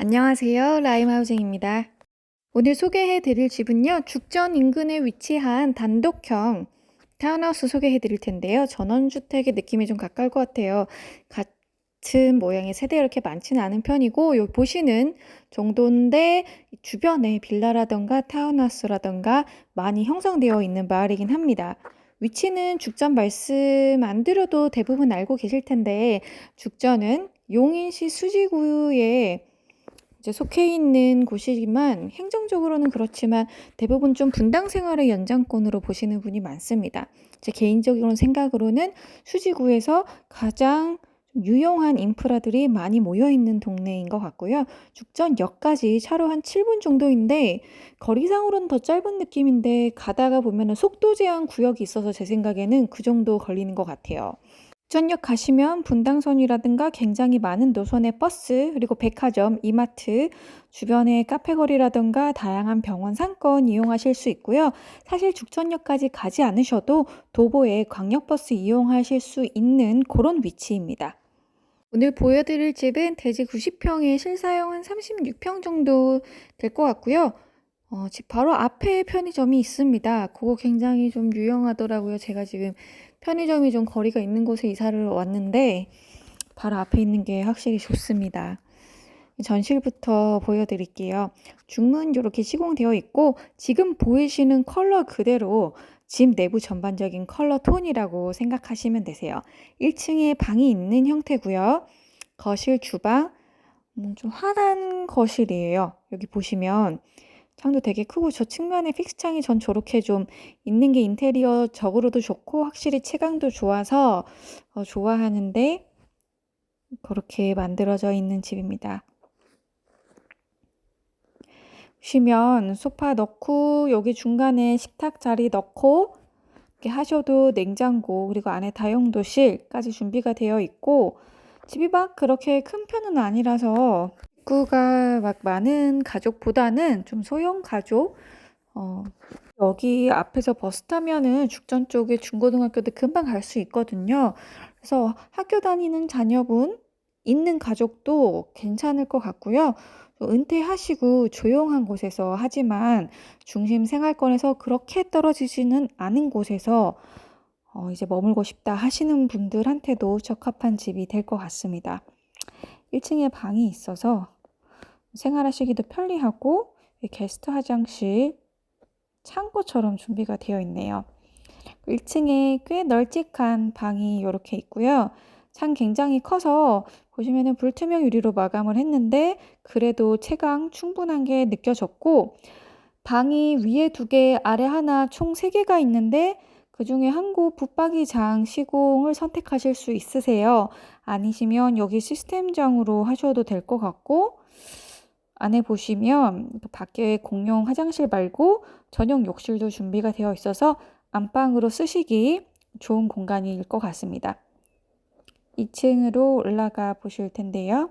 안녕하세요. 라임하우징입니다. 오늘 소개해 드릴 집은요. 죽전 인근에 위치한 단독형 타운하우스 소개해 드릴 텐데요. 전원주택의 느낌이 좀 가까울 것 같아요. 같은 모양의 세대가 이렇게 많지는 않은 편이고 요 보시는 정도인데 주변에 빌라라던가 타운하우스라던가 많이 형성되어 있는 마을이긴 합니다. 위치는 죽전 말씀 안 드려도 대부분 알고 계실 텐데 죽전은 용인시 수지구에 이제 속해 있는 곳이지만 행정적으로는 그렇지만 대부분 좀 분당 생활의 연장권으로 보시는 분이 많습니다. 제 개인적인 생각으로는 수지구에서 가장 유용한 인프라들이 많이 모여 있는 동네인 것 같고요. 죽전역까지 차로 한 7분 정도인데 거리상으로는 더 짧은 느낌인데 가다가 보면은 속도 제한 구역이 있어서 제 생각에는 그 정도 걸리는 것 같아요. 전역 가시면 분당선이라든가 굉장히 많은 노선의 버스, 그리고 백화점, 이마트, 주변의 카페거리라든가 다양한 병원 상권 이용하실 수 있고요. 사실 죽전역까지 가지 않으셔도 도보에 광역버스 이용하실 수 있는 그런 위치입니다. 오늘 보여드릴 집은 대지 90평에 실사용 한 36평 정도 될 것 같고요. 어, 집 바로 앞에 편의점이 있습니다. 그거 굉장히 좀 유용하더라고요. 제가 지금 편의점이 좀 거리가 있는 곳에 이사를 왔는데 바로 앞에 있는 게 확실히 좋습니다. 전실부터 보여드릴게요. 중문 이렇게 시공되어 있고 지금 보이시는 컬러 그대로 집 내부 전반적인 컬러 톤이라고 생각하시면 되세요. 1층에 방이 있는 형태고요. 거실, 주방, 음, 좀 환한 거실이에요. 여기 보시면 창도 되게 크고 저 측면에 픽스창이 전 저렇게 좀 있는 게 인테리어적으로도 좋고 확실히 채광도 좋아서 어, 좋아하는데 그렇게 만들어져 있는 집입니다. 보시면 소파 넣고 여기 중간에 식탁 자리 넣고 이렇게 하셔도 냉장고 그리고 안에 다용도실까지 준비가 되어 있고 집이 막 그렇게 큰 편은 아니라서 식구가 막 많은 가족보다는 좀 소형 가족 어, 여기 앞에서 버스 타면은 죽전 쪽에 중고등학교도 금방 갈 수 있거든요. 그래서 학교 다니는 자녀분 있는 가족도 괜찮을 것 같고요. 은퇴하시고 조용한 곳에서 하지만 중심 생활권에서 그렇게 떨어지지는 않은 곳에서 어, 이제 머물고 싶다 하시는 분들한테도 적합한 집이 될 것 같습니다. 1층에 방이 있어서 생활하시기도 편리하고 게스트 화장실 창고처럼 준비가 되어 있네요. 1층에 꽤 널찍한 방이 이렇게 있고요. 창 굉장히 커서 보시면은 불투명 유리로 마감을 했는데 그래도 채광 충분한 게 느껴졌고 방이 위에 두 개, 아래 하나 총 세 개가 있는데 그 중에 한 곳 붙박이장 시공을 선택하실 수 있으세요. 아니시면 여기 시스템장으로 하셔도 될 것 같고 안에 보시면 그 밖에 공용 화장실 말고 전용 욕실도 준비가 되어 있어서 안방으로 쓰시기 좋은 공간일 것 같습니다. 2층으로 올라가 보실 텐데요.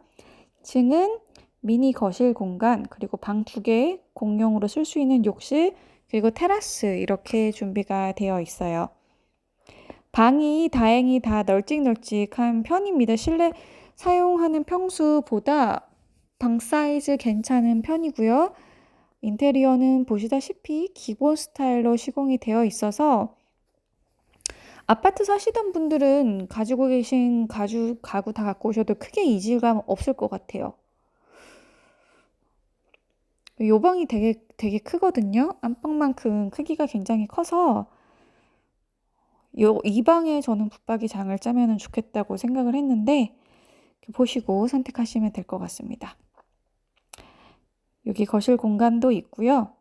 2층은 미니 거실 공간, 그리고 방 두 개 공용으로 쓸 수 있는 욕실, 그리고 테라스 이렇게 준비가 되어 있어요. 방이 다행히 다 널찍널찍한 편입니다. 실내 사용하는 평수보다 방 사이즈 괜찮은 편이고요. 인테리어는 보시다시피 기본 스타일로 시공이 되어 있어서 아파트 사시던 분들은 가지고 계신 가주, 가구 다 갖고 오셔도 크게 이질감 없을 것 같아요. 요 방이 되게, 되게 크거든요. 안방만큼 크기가 굉장히 커서 요, 이 방에 저는 붙박이 장을 짜면 좋겠다고 생각을 했는데 보시고 선택하시면 될 것 같습니다. 여기 거실 공간도 있고요.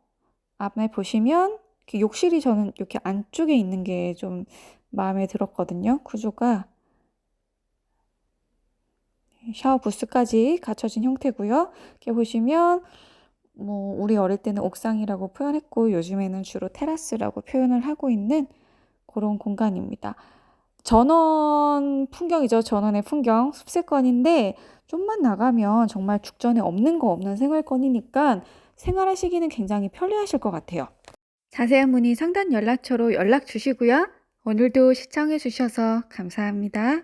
앞에 보시면 욕실이 저는 이렇게 안쪽에 있는 게 좀 마음에 들었거든요. 구조가 샤워 부스까지 갖춰진 형태고요. 이렇게 보시면 뭐 우리 어릴 때는 옥상이라고 표현했고 요즘에는 주로 테라스라고 표현을 하고 있는 그런 공간입니다. 전원 풍경이죠. 전원의 풍경 숲세권인데 좀만 나가면 정말 죽전에 없는 거 없는 생활권이니까 생활하시기는 굉장히 편리하실 것 같아요. 자세한 문의 상단 연락처로 연락 주시고요. 오늘도 시청해 주셔서 감사합니다.